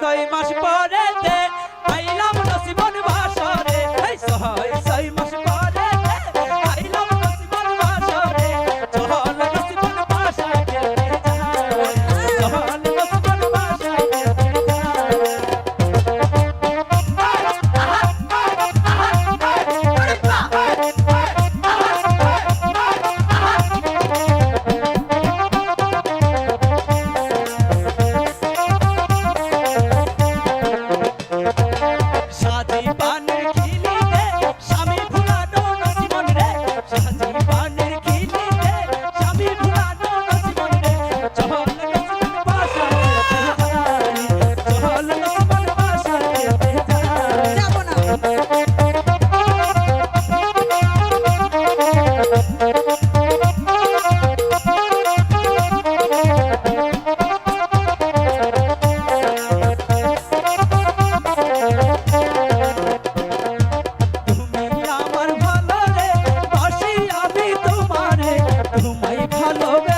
ছয় মাস পরে তোমায় ভালোবেসে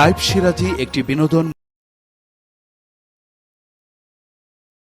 লাইভ সিরাজি একটি বিনোদন